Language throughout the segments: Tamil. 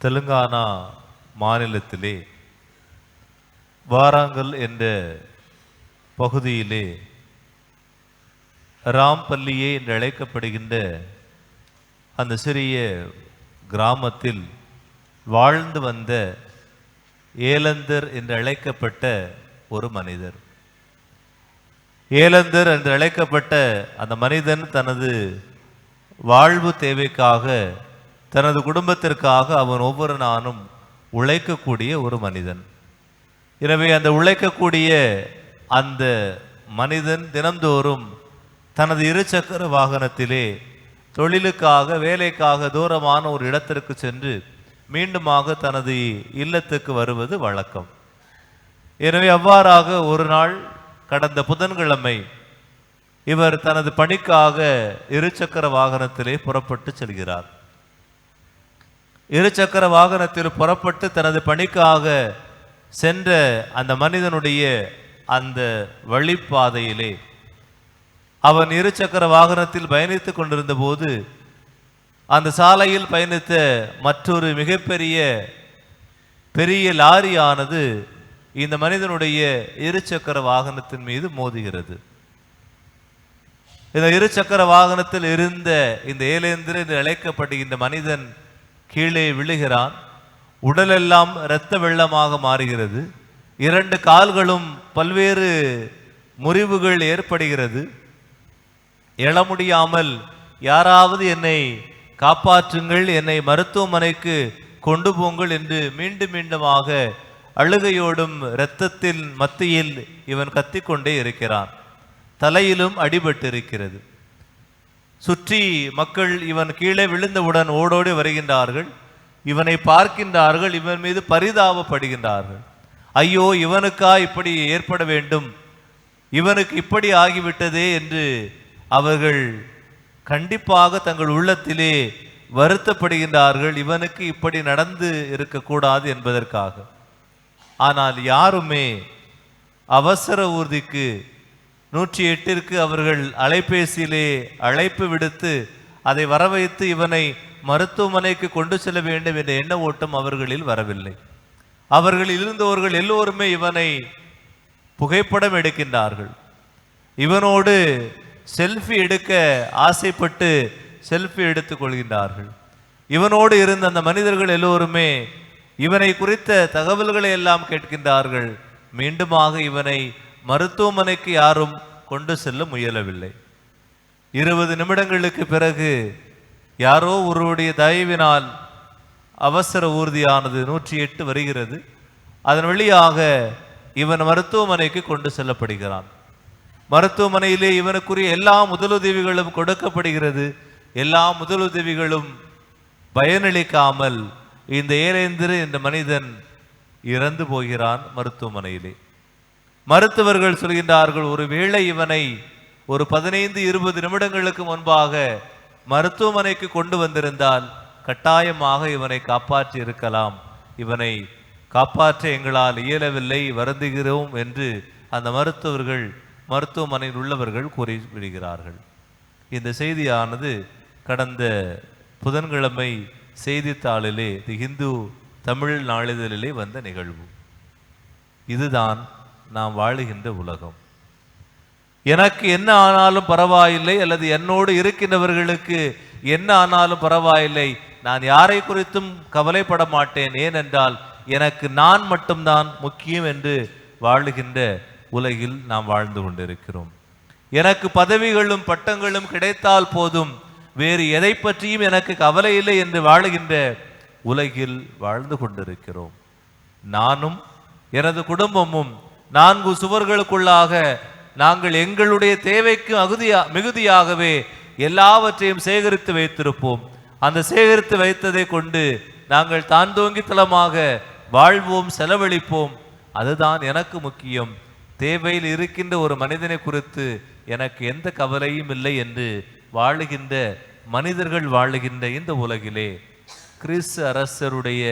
தெலுங்கானா மாநிலத்திலே வாராங்கல் என்ற பகுதியிலே ராம்பல்லியே என்று அழைக்கப்படுகின்ற அந்த சிறிய கிராமத்தில் வாழ்ந்து வந்த ஏலந்தர் என்று அழைக்கப்பட்ட ஒரு மனிதர். ஏலந்தர் என்று அழைக்கப்பட்ட அந்த மனிதன் தனது வாழ்வு தேவைக்காக தனது குடும்பத்திற்காக அவன் ஒவ்வொரு நாளும் உழைக்கக்கூடிய ஒரு மனிதன். எனவே அந்த உழைக்கக்கூடிய அந்த மனிதன் தினந்தோறும் தனது இருசக்கர வாகனத்திலே தொழிலுக்காக வேலைக்காக தூரமான ஒரு இடத்திற்கு சென்று மீண்டுமாக தனது இல்லத்துக்கு வருவது வழக்கம். எனவே அவ்வாறாக ஒரு நாள் கடந்த புதன்கிழமை இவர் தனது பணிக்காக இருசக்கர வாகனத்திலே புறப்பட்டு செல்கிறார். இருசக்கர வாகனத்தில் புறப்பட்டு தனது பணிக்காக சென்ற அந்த மனிதனுடைய அந்த வழிப்பாதையிலே அவன் இருசக்கர வாகனத்தில் பயணித்து கொண்டிருந்த போது அந்த சாலையில் பயணித்த மற்றொரு மிகப்பெரிய பெரிய லாரியானது இந்த மனிதனுடைய இருசக்கர வாகனத்தின் மீது மோதுகிறது. இந்த இருசக்கர வாகனத்தில் இருந்த இந்த ஏலேந்திரன் என்று அழைக்கப்படுகின்ற மனிதன் கீழே விழுகிறான். உடலெல்லாம் இரத்த வெள்ளமாக மாறுகிறது. இரண்டு கால்களும் பல்வேறு முறிவுகள் ஏற்படுகிறது. எழ முடியாமல் யாராவது என்னை காப்பாற்றுங்கள் என்னை மருத்துவமனைக்கு கொண்டு போங்கள் என்று மீண்டும் மீண்டுமாக அழுகையோடும் இரத்தத்தின் மத்தியில் இவன் கத்திக்கொண்டே இருக்கிறான். தலையிலும் அடிபட்டிருக்கிறது. சுற்றி மக்கள் இவன் கீழே விழுந்தவுடன் ஓடோடி வருகின்றார்கள். இவனை பார்க்கின்றார்கள் இவன் மீது பரிதாபப்படுகின்றார்கள். ஐயோ இவனுக்கா இப்படி ஏற்பட வேண்டும்? இவனுக்கு இப்படி ஆகிவிட்டதே என்று அவர்கள் கண்டிப்பாக தங்கள் உள்ளத்திலே வருத்தப்படுகின்றார்கள். இவனுக்கு இப்படி நடந்து இருக்கக்கூடாது என்பதற்காக. ஆனால் யாருமே அவசர ஊர்திக்கு நூற்றி எட்டிற்கு அவர்கள் அலைபேசியிலே அழைப்பு விடுத்து அதை வரவைத்து இவனை மருத்துவமனைக்கு கொண்டு செல்ல வேண்டும் என்ற எண்ண ஓட்டம் அவர்களில் வரவில்லை. அவர்களில் இருந்தவர்கள் எல்லோருமே இவனை புகைப்படம் எடுக்கின்றார்கள். இவனோடு செல்ஃபி எடுக்க ஆசைப்பட்டு செல்ஃபி எடுத்துக் கொள்கின்றார்கள். இவனோடு இருந்த அந்த மனிதர்கள் எல்லோருமே இவனை குறித்த தகவல்களை எல்லாம் கேட்கின்றார்கள். மீண்டுமாக இவனை மருத்துவமனைக்கு யாரும் கொண்டு செல்ல முயலவில்லை. இருபது நிமிடங்களுக்கு பிறகு யாரோ ஒருவருடைய தயவினால் அவசர ஊர்தியானது நூற்றி எட்டு வருகிறது. அதன் வழியாக இவன் மருத்துவமனைக்கு கொண்டு செல்லப்படுகிறான். மருத்துவமனையிலே இவனுக்குரிய எல்லா முதலுதவிகளும் கொடுக்கப்படுகிறது. எல்லா முதலுதவிகளும் பயனளிக்காமல் இந்த ஏலேந்திர இந்த மனிதன் இறந்து போகிறான் மருத்துவமனையிலே. மருத்துவர்கள் சொல்கின்றார்கள் ஒருவேளை இவனை ஒரு பதினைந்து இருபது நிமிடங்களுக்கு முன்பாக மருத்துவமனைக்கு கொண்டு வந்திருந்தால் கட்டாயமாக இவனை காப்பாற்றி இருக்கலாம். இவனை காப்பாற்ற எங்களால் இயலவில்லை வருந்துகிறோம் என்று அந்த மருத்துவர்கள் மருத்துவமனையில் உள்ளவர்கள் கூறி விடுகிறார்கள் இந்த செய்தியானது கடந்த புதன்கிழமை செய்தித்தாளிலே தி ஹிந்து தமிழ் நாளிதழிலே வந்த நிகழ்வு. இதுதான் நாம் வாழுகின்ற உலகம். எனக்கு என்ன ஆனாலும் பரவாயில்லை அல்லது என்னோடு இருக்கின்றவர்களுக்கு என்ன ஆனாலும் பரவாயில்லை. நான் யாரை குறித்தும் கவலைப்பட மாட்டேன். ஏனென்றால் எனக்கு நான் மட்டும்தான் முக்கியம் என்று வாழுகின்ற உலகில் நாம் வாழ்ந்து கொண்டிருக்கிறோம். எனக்கு பதவிகளும் பட்டங்களும் கிடைத்தால் போதும். வேறு எதை பற்றியும் எனக்கு கவலை இல்லை என்று வாழுகின்ற உலகில் வாழ்ந்து கொண்டிருக்கிறோம். நானும் எனது குடும்பமும் நான்கு சுவர்களுக்குள்ளாக நாங்கள் எங்களுடைய தேவைக்கு அகுதியா மிகுதியாகவே எல்லாவற்றையும் சேகரித்து வைத்திருப்போம். அந்த சேகரித்து வைத்ததை கொண்டு நாங்கள் தான் தோங்கித்தலமாக வாழ்வோம் செலவழிப்போம். அதுதான் எனக்கு முக்கியம். தேவையில் இருக்கின்ற ஒரு மனிதனை குறித்து எனக்கு எந்த கவலையும் இல்லை என்று வாழுகின்ற மனிதர்கள் வாழுகின்ற இந்த உலகிலே கிறிஸ்து அரசருடைய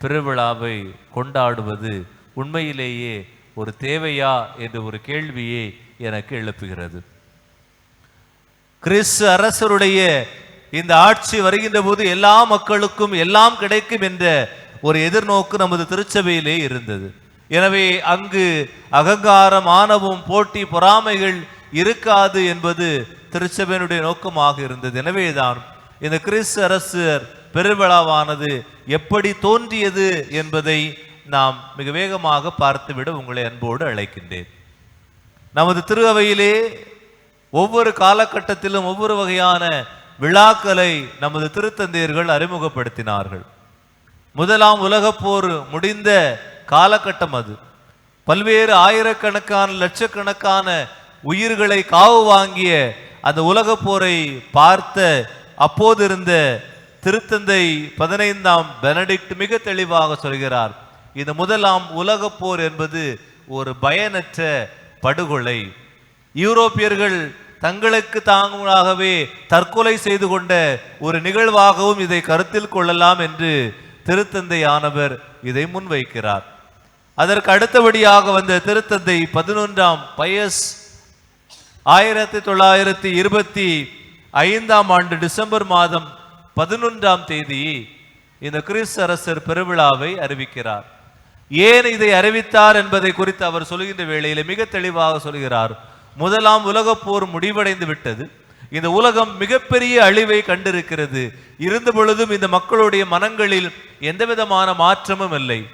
பெருவிழாவை கொண்டாடுவது உண்மையிலேயே ஒரு தேவையா என்ற ஒரு கேள்வியை எனக்கு எழுப்புகிறது. கிறிஸ்து அரசருடைய இந்த ஆட்சி வருகின்ற போது எல்லா மக்களுக்கும் எல்லாம் கிடைக்கும் என்ற ஒரு எதிர்நோக்கு நமது திருச்சபையிலே இருந்தது. எனவே அங்கு அகங்காரம் ஆணவம் போட்டி பொறாமைகள் இருக்காது என்பது திருச்சபையினுடைய நோக்கமாக இருந்தது. எனவேதான் இந்த கிறிஸ்து அரசர் பெருவிழாவானது எப்படி தோன்றியது என்பதை நாம் மிக வேகமாக பார்த்துவிட உங்களை அன்போடு அழைக்கின்றேன். நமது திரு அவையிலே ஒவ்வொரு காலகட்டத்திலும் ஒவ்வொரு வகையான விழாக்களை நமது திருத்தந்தையர்கள் அறிமுகப்படுத்தினார்கள். முதலாம் உலகப்போர் முடிந்த காலகட்டம் அது. பல்வேறு ஆயிரக்கணக்கான லட்சக்கணக்கான உயிர்களை காவு வாங்கிய அந்த உலகப் போரை பார்த்த அப்போது இருந்த திருத்தந்தை பதினைந்தாம் பெனடிக்ட் மிக தெளிவாக சொல்கிறார். இந்த முதலாம் உலக போர் என்பது ஒரு பயனற்ற படுகொலை. யூரோப்பியர்கள் தங்களுக்கு தாங்களாகவே தற்கொலை செய்து கொண்ட ஒரு நிகழ்வாகவும் இதை கருத்தில் கொள்ளலாம் என்று திருத்தந்தையானவர் இதை முன்வைக்கிறார். அதற்கு அடுத்தபடியாக வந்த திருத்தந்தை பதினொன்றாம் பயஸ் ஆயிரத்தி தொள்ளாயிரத்தி இருபத்தி ஐந்தாம் ஆண்டு டிசம்பர் மாதம் பதினொன்றாம் தேதி இந்த கிறிஸ்து அரசர் பெருவிழாவை அறிவிக்கிறார். ஏன் இதை அறிவித்தார் என்பதை குறித்து அவர் சொல்கின்ற வேளையில் மிக தெளிவாக சொல்கிறார். முதலாம் உலகப் போர் முடிவடைந்து விட்டது. இந்த உலகம் மிகப்பெரிய அழிவை கண்டிருக்கிறது. இருந்த பொழுதும் இந்த மக்களுடைய மனங்களில் எந்த விதமான மாற்றமும் இல்லை.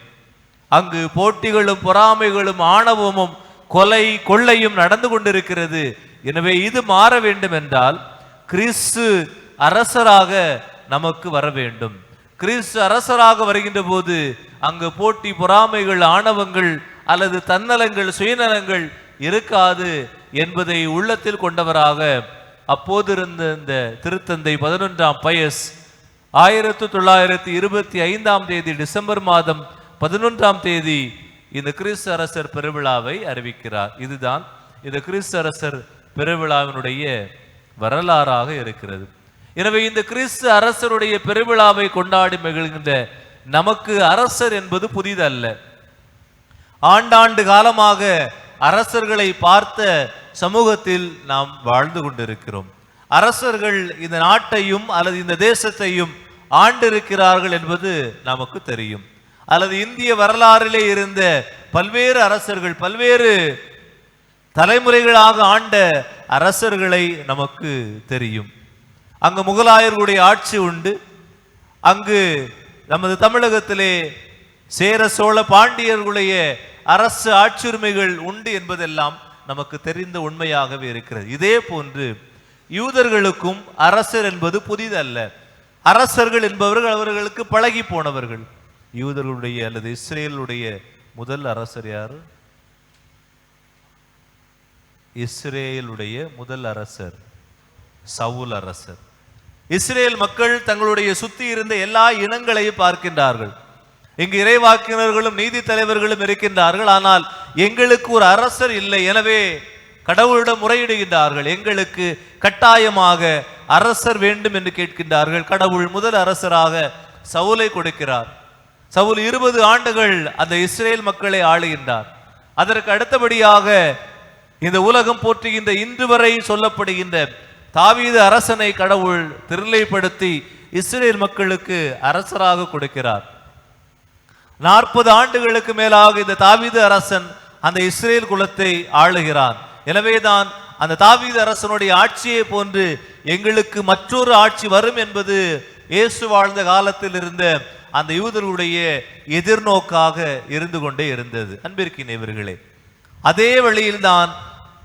அங்கு போட்டிகளும் பொறாமைகளும் ஆணவமும் கொலை கொள்ளையும் நடந்து கொண்டிருக்கிறது. எனவே இது மாற வேண்டும் என்றால் கிறிஸ்து அரசராக நமக்கு வர வேண்டும். கிறிஸ்து அரசராக வருகின்ற போது அங்கு போட்டி பொறாமைகள் ஆணவங்கள் அல்லது தன்னலங்கள் சுயநலங்கள் இருக்காது என்பதை உள்ளத்தில் கொண்டவராக அப்போது இருந்த இந்த திருத்தந்தை பதினொன்றாம் பயஸ் ஆயிரத்தி தொள்ளாயிரத்தி இருபத்தி ஐந்தாம் தேதி டிசம்பர் மாதம் பதினொன்றாம் தேதி இந்த கிறிஸ்து அரசர் பெருவிழாவை அறிவிக்கிறார். இதுதான் இந்த கிறிஸ்து அரசர் பெருவிழாவினுடைய வரலாறாக இருக்கிறது. எனவே இந்த கிறிஸ்து அரசருடைய பெருவிழாவை கொண்டாடி மகிழ்கின்ற நமக்கு அரசர் என்பது புதிதல்ல. ஆண்டாண்டு காலமாக அரசர்களை பார்த்த சமூகத்தில் நாம் வாழ்ந்து கொண்டிருக்கிறோம். அரசர்கள் இந்த நாட்டையும் அல்லது இந்த தேசத்தையும் ஆண்டிருக்கிறார்கள் என்பது நமக்கு தெரியும். அல்லது இந்திய வரலாறிலே இருந்த பல்வேறு அரசர்கள் பல்வேறு தலைமுறைகளாக ஆண்ட அரசர்களை நமக்கு தெரியும். அங்கு முகலாயர்களுடைய ஆட்சி உண்டு. அங்கு நமது தமிழகத்திலே சேர சோழ பாண்டியர்களுடைய அரசு ஆட்சுரிமைகள் உண்டு என்பதெல்லாம் நமக்கு தெரிந்த உண்மையாகவே இருக்கிறது. இதே போன்று யூதர்களுக்கும் அரசர் என்பது புதிதல்ல. அரசர்கள் என்பவர்கள் அவர்களுக்கு பழகி போனவர்கள். யூதர்களுடைய அல்லது இஸ்ரேலுடைய முதல் அரசர் யார்? இஸ்ரேலுடைய முதல் அரசர் சவுல் அரசர். இஸ்ரேல் மக்கள் தங்களுடைய சுத்தி இருந்த எல்லா இனங்களையும் பார்க்கின்றார்கள். இங்கு இறைவாக்கினர்களும் நீதி தலைவர்களும் இருக்கின்றார்கள். ஆனால் எங்களுக்கு ஒரு அரசர் இல்லை. எனவே கடவுளிடம் முறையிடுகின்றார்கள். எங்களுக்கு கட்டாயமாக அரசர் வேண்டும் என்று கேட்கின்றார்கள். கடவுள் முதல் அரசராக சவுலை கொடுக்கிறார். சவுல் இருபது ஆண்டுகள் அந்த இஸ்ரேல் மக்களை ஆளுகின்றார். அதற்கு அடுத்தபடியாக இந்த உலகம் போற்றுகின்ற இன்று வரை சொல்லப்படுகின்ற தாவீது அரசனை கடவுள் திருளைப்படுத்தி இஸ்ரேல் மக்களுக்கு அரசராக கொடுக்கிறார். நாற்பது ஆண்டுகளுக்கு மேலாக இந்த தாவீது அரசன் அந்த இஸ்ரேல் குலத்தை ஆளுகிறான். எனவேதான் அந்த தாவீது அரசனுடைய ஆட்சியை போன்று எங்களுக்கு மற்றொரு ஆட்சி வரும் என்பது இயேசு வாழ்ந்த காலத்தில் இருந்த அந்த யூதர்களுடைய எதிர்நோக்காக இருந்து கொண்டே இருந்தது. அன்பிற்கினவர்களே அதே வழியில்தான்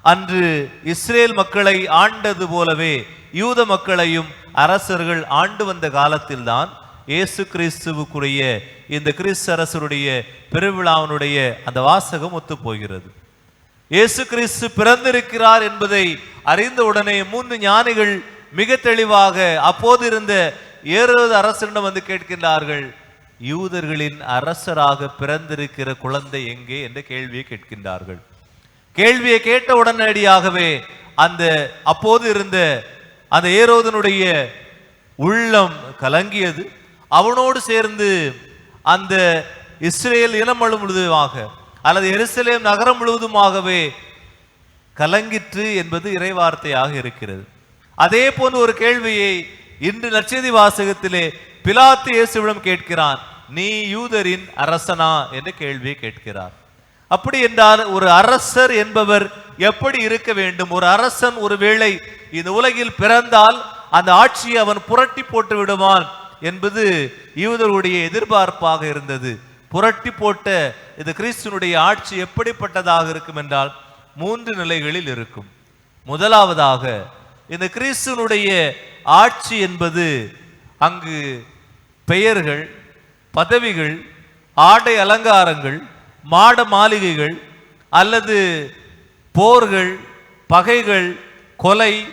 அன்று இஸ்ரேல் மக்களை ஆண்டது போலவே யூத மக்களையும் அரசர்கள் ஆண்டு வந்த காலத்தில்தான் இயேசு கிறிஸ்துவுக்குரிய இந்த கிறிஸ்து அரசருடைய பெருவிழாவினுடைய அந்த வாசகம் ஒத்துப் போகிறது இயேசு கிறிஸ்து பிறந்திருக்கிறார் என்பதை அறிந்த உடனே மூன்று ஞானிகள் மிக தெளிவாக அப்போது இருந்த ஏறுவது அரசரிடம் வந்து கேட்கின்றார்கள் யூதர்களின் அரசராக பிறந்திருக்கிற குழந்தை எங்கே? என்ற கேள்வியை கேட்கின்றார்கள். கேள்வியை கேட்ட உடனடியாகவே அந்த அப்போது இருந்த அந்த ஏரோதனுடைய உள்ளம் கலங்கியது. அவனோடு சேர்ந்து அந்த இஸ்ரேல் இனம் முழுவதுமாக அல்லது எருசலேம் நகரம் முழுவதுமாகவே கலங்கிற்று என்பது இறைவார்த்தையாக இருக்கிறது. அதே போன்ற ஒரு கேள்வியை இன்று நற்செய்தி வாசகத்திலே பிலாத்து இயேசுவிடம் கேட்கிறான் நீ யூதரின் அரசனா? என்ற கேள்வியை கேட்கிறார். அப்படி என்றால் ஒரு அரசர் என்பவர் எப்படி இருக்க வேண்டும்? ஒரு அரசன் ஒருவேளை இந்த உலகில் பிறந்தால் அந்த ஆட்சியை அவன் புரட்டி போட்டு விடுவான் என்பது யூதருடைய எதிர்பார்ப்பாக இருந்தது. புரட்டி போட்ட இந்த கிறிஸ்துனுடைய ஆட்சி எப்படிப்பட்டதாக இருக்கும் என்றால் மூன்று நிலைகளில் இருக்கும். முதலாவதாக இந்த கிறிஸ்துனுடைய ஆட்சி என்பது அங்கு பெயர்கள் பதவிகள் ஆடை அலங்காரங்கள் மாட மாளிகைகள் அல்லது போர்கள் பகைகள் கொலை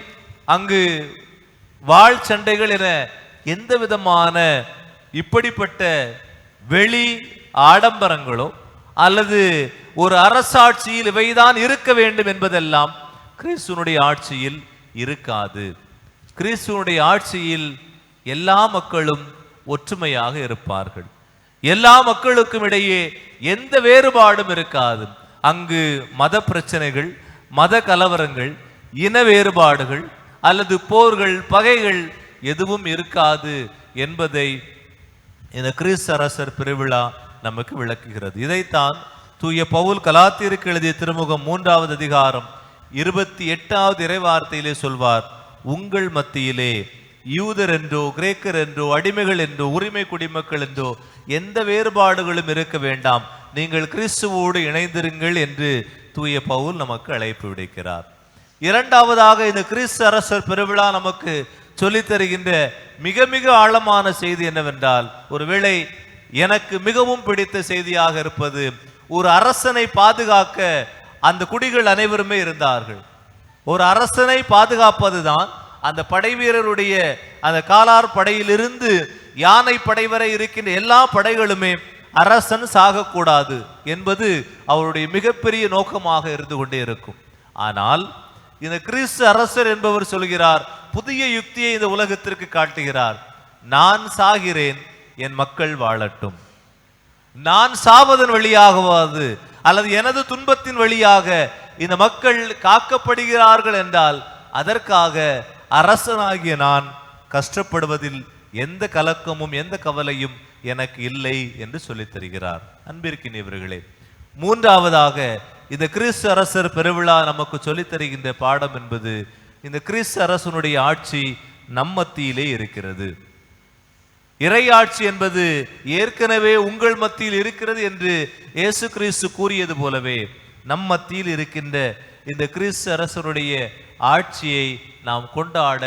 அங்கு வாழ் சண்டைகள் என எந்த விதமான இப்படிப்பட்ட வெளி ஆடம்பரங்களோ அல்லது ஒரு அரசாட்சியில் இவைதான் இருக்க வேண்டும் என்பதெல்லாம் கிறிஸ்துவனுடைய ஆட்சியில் இருக்காது. கிறிஸ்துவனுடைய ஆட்சியில் எல்லா மக்களும் ஒற்றுமையாக இருப்பார்கள். எல்லா மக்களுக்கும் இடையே எந்த வேறுபாடும் இருக்காது. அங்கு மத பிரச்சனைகள் மத கலவரங்கள் இன வேறுபாடுகள் அல்லது போர்கள் பகைகள் எதுவும் இருக்காது என்பதை இந்த கிறிஸ்தரசர் பெருவிழா நமக்கு விளக்குகிறது. இதைத்தான் தூய பவுல் கலாத்திற்கு எழுதிய திருமுகம் மூன்றாவது அதிகாரம் இருபத்தி எட்டாவது இறைவார்த்தையிலே சொல்வார் உங்கள் மத்தியிலே யூதர் என்றோ கிரேக்கர் என்றோ அடிமைகள் என்றோ உரிமை குடிமக்கள் என்றோ எந்த வேறுபாடுகளும் இருக்க வேண்டாம். நீங்கள் கிறிஸ்துவோடு இணைந்திருங்கள் என்று தூய பவுல் நமக்கு அழைப்பு விடுக்கிறார். இரண்டாவதாக இந்த கிறிஸ்து அரசர் பெருவிழா நமக்கு சொல்லித் தருகின்ற மிக மிக ஆழமான செய்தி என்னவென்றால் ஒருவேளை எனக்கு மிகவும் பிடித்த செய்தியாக இருப்பது ஒரு அரசனை பாதுகாக்க அந்த குடிகள் அனைவருமே இருந்தார்கள். ஒரு அரசனை பாதுகாப்பதுதான் அந்த படை வீரருடைய அந்த காலார் படையிலிருந்து யானை படை வரை இருக்கின்ற எல்லா படைகளுமே அரசன் சாகக்கூடாது என்பது அவருடைய மிகப்பெரிய நோக்கமாக இருந்து கொண்டே இருக்கும். ஆனால் இந்த கிறிஸ்து அரசர் என்பவர் சொல்கிறார் புதிய யுக்தியை இந்த உலகத்திற்கு காட்டுகிறார். நான் சாகிறேன் என் மக்கள் வாழட்டும். நான் சாவதன் வழியாகவாது அல்லது எனது துன்பத்தின் வழியாக இந்த மக்கள் காக்கப்படுகிறார்கள் என்றால் அதற்காக அரசனாகிய நான் கஷ்டப்படுவதில் எந்த கலக்கமும் எந்த கவலையும் எனக்கு இல்லை என்று சொல்லித் தருகிறார். அன்பிற்கினியவர்களே மூன்றாவதாக இந்த கிறிஸ்து அரசர் பெருவிழா நமக்கு சொல்லித் தருகின்ற பாடம் என்பது இந்த கிறிஸ்து அரசனுடைய ஆட்சி நம்மத்தியிலே இருக்கிறது. இறையாட்சி என்பது ஏற்கனவே உங்கள் மத்தியில் இருக்கிறது என்று இயேசு கிறிஸ்து கூறியது போலவே நம் மத்தியில் இருக்கின்ற இந்த கிறிஸ்து அரசருடைய ஆட்சியை நாம் கொண்டாட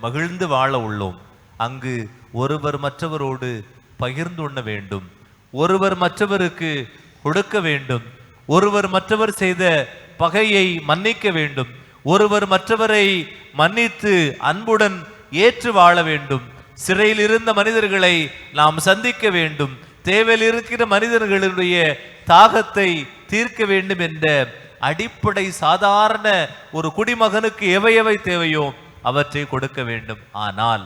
மகிழ்ந்து வாழ உள்ளோம். அங்கு ஒருவர் மற்றவரோடு பகிர்ந்து உண்ண வேண்டும். ஒருவர் மற்றவருக்கு கொடுக்க வேண்டும். ஒருவர் மற்றவர் செய்த பகையை மன்னிக்க வேண்டும். ஒருவர் மற்றவரை மன்னித்து அன்புடன் ஏற்று வாழ வேண்டும். சிறையில் இருந்த மனிதர்களை நாம் சந்திக்க வேண்டும். தேவையில் இருக்கிற மனிதர்களுடைய தாகத்தை தீர்க்க வேண்டும் என்ற அடிப்படை சாதாரண ஒரு குடிமகனுக்கு எவை எவை தேவையோ அவற்றை கொடுக்க வேண்டும். ஆனால்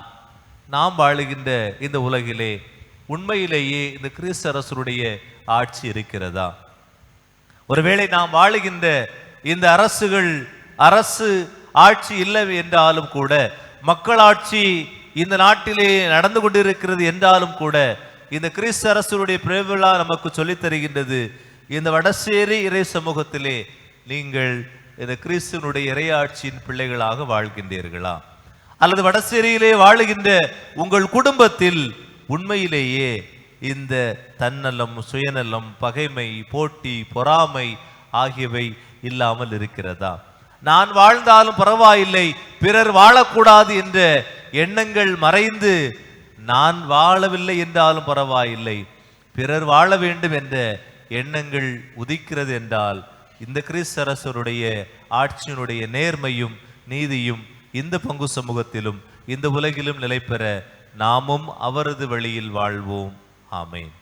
நாம் வாழுகின்ற இந்த உலகிலே உண்மையிலேயே இந்த கிறிஸ்து அரசருடைய ஆட்சி இருக்கிறதா? ஒருவேளை நாம் வாழுகின்ற இந்த அரசுகள் அரசு ஆட்சி இல்லை என்றாலும் கூட மக்களாட்சி இந்த நாட்டிலே நடந்து கொண்டிருக்கிறது என்றாலும் கூட இந்த கிறிஸ்து அரசருடைய பிறவிழா நமக்கு சொல்லித் தருகின்றது இந்த வடசேரி இறை சமூகத்திலே நீங்கள் இந்த கிறிஸ்துவனுடைய இறையாட்சியின் பிள்ளைகளாக வாழ்கின்றீர்களா? அல்லது வடசேரியிலே வாழுகின்ற உங்கள் குடும்பத்தில் உண்மையிலேயே இந்த தன்னலம் சுயநலம் பகைமை போட்டி பொறாமை ஆகியவை இல்லாமல் இருக்கிறதா? நான் வாழ்ந்தாலும் பரவாயில்லை பிறர் வாழக்கூடாது என்ற எண்ணங்கள் மறைந்து நான் வாழவில்லை என்றாலும் பரவாயில்லை பிறர் வாழ வேண்டும் என்ற எண்ணங்கள் உதிக்கிறது என்றால் இந்த கிறிஸ்தரசருடைய ஆட்சியினுடைய நேர்மையும் நீதியும் இந்த பங்கு சமூகத்திலும் இந்த உலகிலும் நிலை பெற நாமும் அவரது வழியில் வாழ்வோம். ஆமேன்.